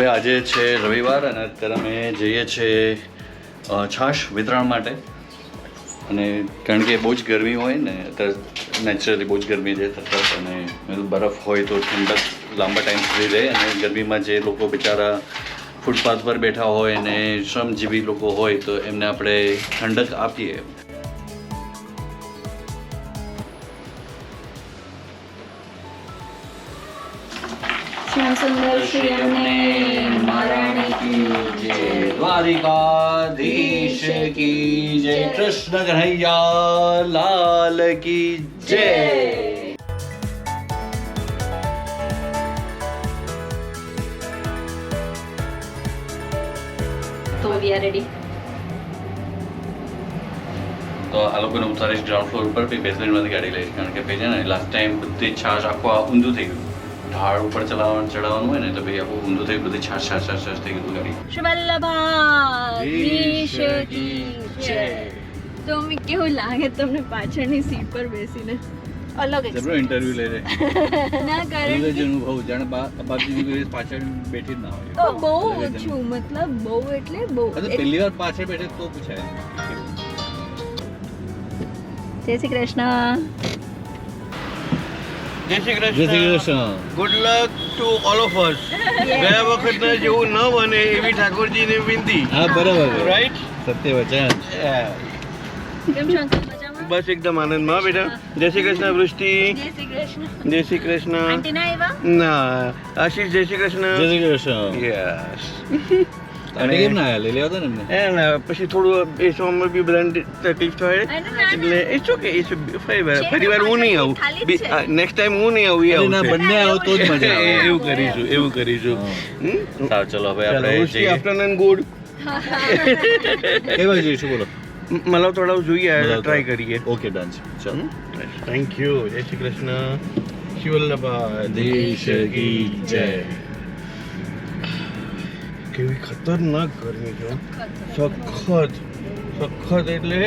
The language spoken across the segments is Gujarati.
હવે આજે છે રવિવાર અને અત્યારે અમે જઈએ છીએ છાશ વિતરણ માટે. અને કારણ કે બહુ જ ગરમી હોય ને, અત્યારે નેચરલી બહુ જ ગરમી છે સતત અને બરફ હોય તો ઠંડક લાંબા ટાઈમ સુધી રહે અને ગરમીમાં જે લોકો બિચારા ફૂટપાથ પર બેઠા હોય ને, શ્રમજીવી લોકો હોય તો એમને આપણે ઠંડક આપીએ. સુંદર શ્રી અમને મહારાણી કી જય દ્વારિકાધીશ કી જય કૃષ્ણ કન્હૈયા લાલ કી જય તો વી આર રેડી તો આ લોકોને ઉતારીશ ગ્રાઉન્ડ ફ્લોર ઉપર પછી બેસમેન્ટમાંથી ગાડી લઈશ. કારણ કે પછી છે ને લાસ્ટ ટાઈમ બધી છાશ આખું આ ઊંધું થઈ ગયું. ઢાળ ઉપર ચલાવવાનું ચડાવવાનું હોય ને તો ભાઈ આખું ઊંધું થઈ બધી છાશ છાશ છાશ છાશ થઈ ગયું ગાડી તો અમે કેવું લાગે તમને પાછળની સીટ પર બેસીને? અલગ ઇન્ટરવ્યુ લઈ રે ના કારણ કે અનુભવ જાણે બાપજી પાછળ બેઠી જ ના હોય. તો બહુ ઓછું મતલબ બહુ એટલે બહુ. પહેલી વાર પાછળ બેઠે તો પૂછાય. જય શ્રી કૃષ્ણ. જય શ્રી જય Shri Krishna. Krishna good luck to all of us ગયા વખતના જેવું ન બને એવી ઠાકોરજીને વિનંતી. હા બરાબર રાઈટ સત્ય વચન. કેમ છો બસ એકદમ આનંદમાં બેટા. જય શ્રી કૃષ્ણ વૃષ્ટિ. જય શ્રી કૃષ્ણ. જય શ્રી કૃષ્ણ. ના આશીષ જય શ્રી જય કૃષ્ણ શ્રી કૃષ્ણ. યસ અને કેમ ના લઈ લેવા ને એમને? પછી થોડું બેસવામાં બી બધાને તકલીફ થાય. અરે ના, ના. એટલે ઇટ્સ ઓકે ઇટ્સ ફરી વાર ફરી હું નહીં આવું. નેક્સ્ટ ટાઈમ હું નહીં આવું એ ના બંને આવો તો જ મજા આવે. એવું કરીશું એવું કરીશું? સારું ચલો હવે આપણે આફ્ટરનૂન ગુડ બાજુ જઈશું બોલો. મલાવ તળાવ જોઈએ ટ્રાય કરીએ. ઓકે ડન છે ચલો થેન્ક યુ જય શ્રી કૃષ્ણ. શિવલ્લભા. દેશ કી જય. કેવી ખતરનાક ગરમી છે. સખત સખત એટલે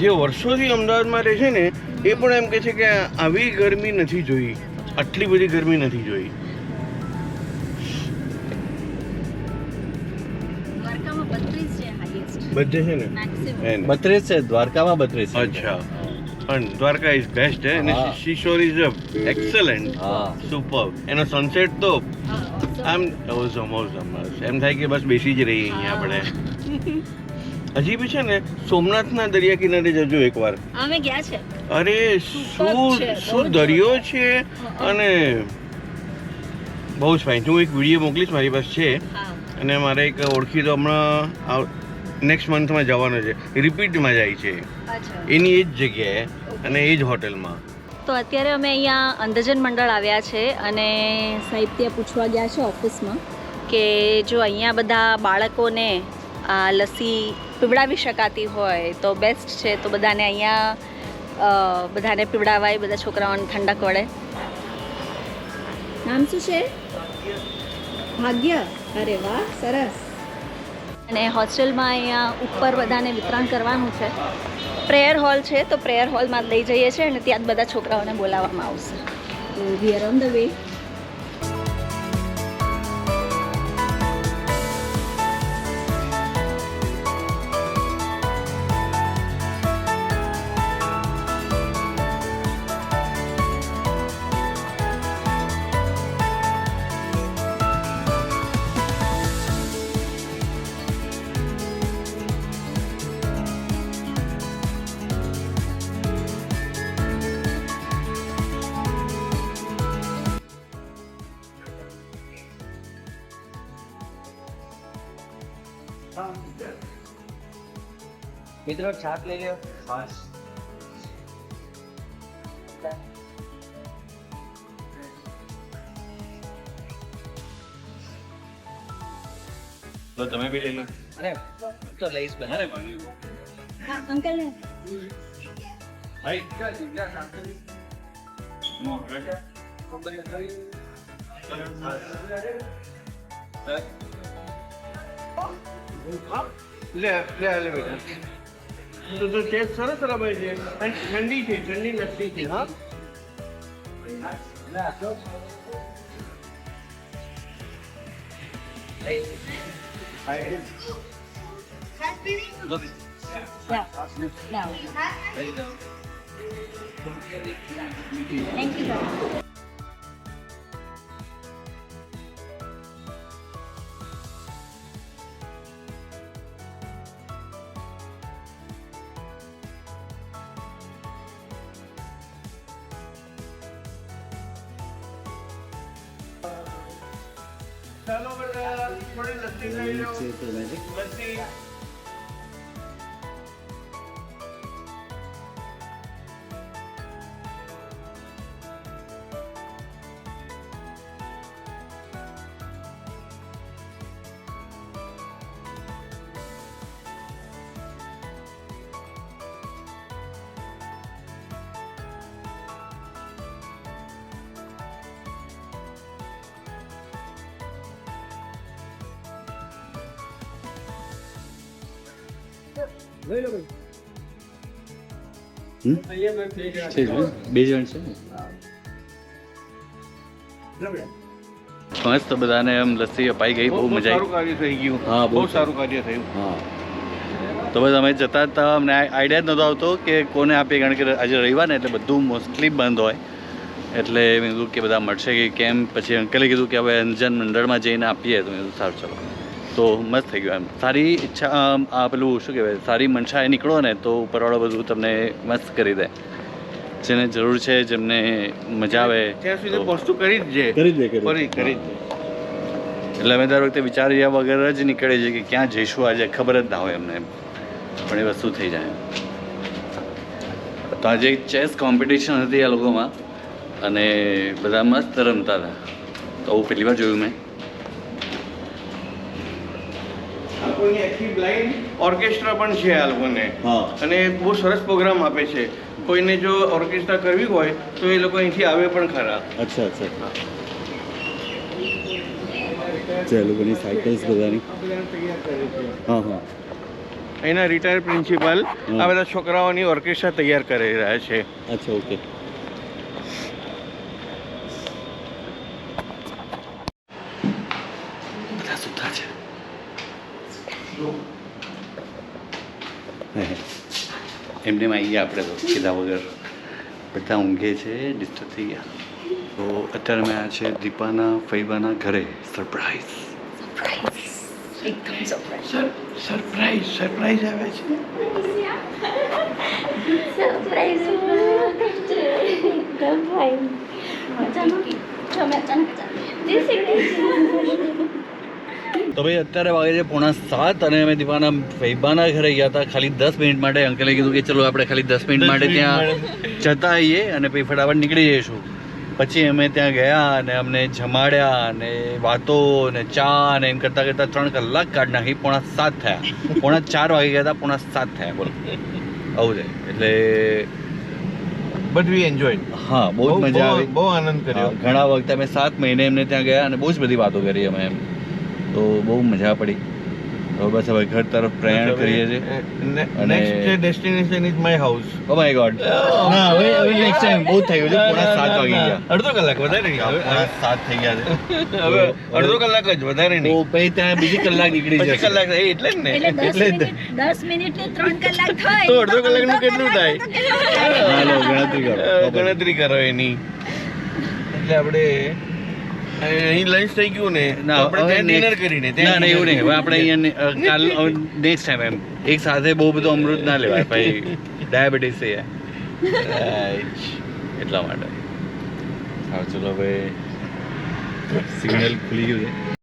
જે વર્ષોથી અમદાવાદમાં રહે છે ને એ પણ એમ કહે છે કે આવી ગરમી નથી જોઈ. આટલી બધી ગરમી નથી જોઈ. દ્વારકામાં 32 છે બધે છે ને. બત્રીસ છે દ્વારકામાં બત્રીસ છે. અચ્છા. પણ દ્વારકા ઇઝ બેસ્ટ હે અને. શિશોર ઇઝ એક્સલન્ટ હા સુપર એનો સનસેટ તો. આમ ઓઝમ ઓઝમ એમ થાય કે બસ બેસી જ રહીએ અહીંયા આપણે. હજી બી છે ને સોમનાથના દરિયા કિનારે જજો એકવાર. અમે ગયા છે. અરે શું શું દરિયો છે? અને બહુ જ ફાઇન હું એક વીડિયો મોકલીશ મારી પાસે છે. અને મારે એક ઓળખીતો હમણાં નેક્સ્ટ મંથમાં જવાનો છે. રિપીટમાં જાય છે. એની એ જ જગ્યાએ અને એ જ હોટલમાં. તો અત્યારે અમે અહીંયા અંધજન મંડળ આવ્યા છે અને સાહેબ ત્યાં પૂછવા ગયા છે ઓફિસમાં કે જો અહીંયા બધા બાળકોને આ લસ્સી પીવડાવી શકાતી હોય તો બેસ્ટ છે તો બધાને અહીંયા બધાને પીવડાવાય બધા છોકરાઓને ઠંડક વળે નામ શું છે? ભાગ્ય. અરે વાહ સરસ. અને હોસ્ટેલમાં અહીંયા ઉપર બધાને વિતરણ કરવાનું છે. પ્રેયર હોલ છે તો પ્રેયર હોલમાં લઈ જઈએ છીએ અને ત્યાં જ બધા છોકરાઓને બોલાવવામાં આવશે. We are on the way મિત્રો છાપ લઈ લ્યો. બસ. તો તમે બી લઈ લો. અરે તો લઈશ બને અંકલ. લે લે લે બેટા. તો તો ટેસ્ટ સરસ રમે છે. અને ઠંડી છે ઠંડી લસ્સી છે. હા. ચાલો બધા થોડી લસ્સી લઈ લો. લસ્સી. છે લો ભાઈ અપાઈ ગઈ બહુ મજા તો બસ જતા હતા. આઈડિયા જ નહોતો કે કોને આપીએ, કારણ કે આજે રવિવાર ને, એટલે બધું મોસ્ટલી બંધ હોય. એટલે મેં કે બધા મળશે કે કેમ? પછી અંકલે કીધું કે હવે અંજન મંડળમાં જઈને આપીએ. તો સારું, ચલો. તો મસ્ત થઈ ગયું એમ. સારી ઈચ્છા આમ, આ પેલું શું કહેવાય સારી મનસાએ નીકળો ને તો ઉપરવાળો બધું તમને મસ્ત કરી દે. જેને જરૂર છે જેમને મજા આવે ત્યાં સુધી વસ્તુ કરી જ કરી દે, કરી દે. ફરી કરી દે. એટલે અમે દર વખતે વિચાર્યા વગર જ નીકળે છે કે ક્યાં જઈશું આજે ખબર જ ના હોય અમને પણ એ વસ્તુ થઈ જાય તો આજે ચેસ કોમ્પિટિશન હતી આ લોકોમાં અને બધા મસ્ત રમતા હતા. તો આવું પહેલી વાર જોયું મેં આ લોકોની આખી બ્લાઇન્ડ ઓર્કેસ્ટ્રા પણ છે આ લોકોને. હા. અને બહુ સરસ પ્રોગ્રામ આપે છે. કોઈને જો ઓર્કેસ્ટ્રા કરવી હોય તો એ લોકો અહીંથી આવે પણ ખરા. અચ્છા અચ્છા. લોકોની સાયકલ્સ બધાની. હા હા. અહીંના રિટાયર પ્રિન્સિપાલ આ બધા છોકરાઓની ઓર્કેસ્ટ્રા તૈયાર કરી રહ્યા છે. અચ્છા ઓકે બધા સુતા છે એમને આવી ગયા આપણે તો કીધા વગર બધા ઊંઘે છે ડિસ્ટર્બ થઈ ગયા. તો અત્યારે મેં આ છે દીપાના ફૈબાના ઘરે સરપ્રાઈઝ એકદમ સરપ્રાઈઝ સરપ્રાઈઝ સરપ્રાઈઝ આવે છે? તો ભાઈ અત્યારે વાગે છે પોણા સાત અને અમે દીપાના ફૈબાના ઘરે ગયા હતા. ખાલી દસ મિનિટ માટે અંકલે કીધું કે ચલો આપણે ખાલી દસ મિનિટ માટે ત્યાં જતા આવીએ અને પછી ફટાફટ નીકળી જઈશું. પછી અમે ત્યાં ગયા અને અમને જમાડ્યા અને વાતો ને ચા ને એમ કરતાં કરતાં ત્રણ કલાક કાઢ નાખી. પોણા સાત થયા. પોણા ચાર વાગે ગયા હતા પોણા સાત થયા. બોલો. આવું છે. એટલે બટ વી એન્જોય હા બહુ મજા આવી. બહુ આનંદ કર્યો. ઘણા વખતે અમે સાત મહિને એમને ત્યાં ગયા અને બહુ જ બધી વાતો કરી અમે એમ. તો બહુ મજા પડી. તો બસ હવે ઘર તરફ પ્રયાણ કરીએ છીએ. Next destination is my house oh my god ના હવે હવે નેક્સ્ટ ટાઈમ બહુ થઈ ગયું છે. પોણા સાત વાગી ગયા. અડધો કલાક વધારે નહીં. હવે પોણા સાત થઈ ગયા છે. હવે અડધો કલાક જ વધારે નહીં. નહીં પછી ત્યાં બીજી કલાક નીકળી જશે. કલાક થાય એટલે જ ને. એટલે જ. મિનિટ દસ મિનિટ ને 3 કલાક થાય. તો અડધો થાય? તો કેટલું થાય? હાલો ગણતરી કરો. ગણતરી કરો એની. એટલે આપણે અહીં લંચ થઈ ગયું ને ના આપણે ડિનર કરીને ના ના એવું નહીં હવે આપણે અહીંયા કાલ નેક્સ્ટ ટાઈમ એમ. એક સાથે બહુ બધું અમૃત ના લેવાય ભાઈ. ડાયાબિટીસ છે. એટલા માટે. હા ચલો ભાઈ સિગ્નલ ખુલી ગયું છે.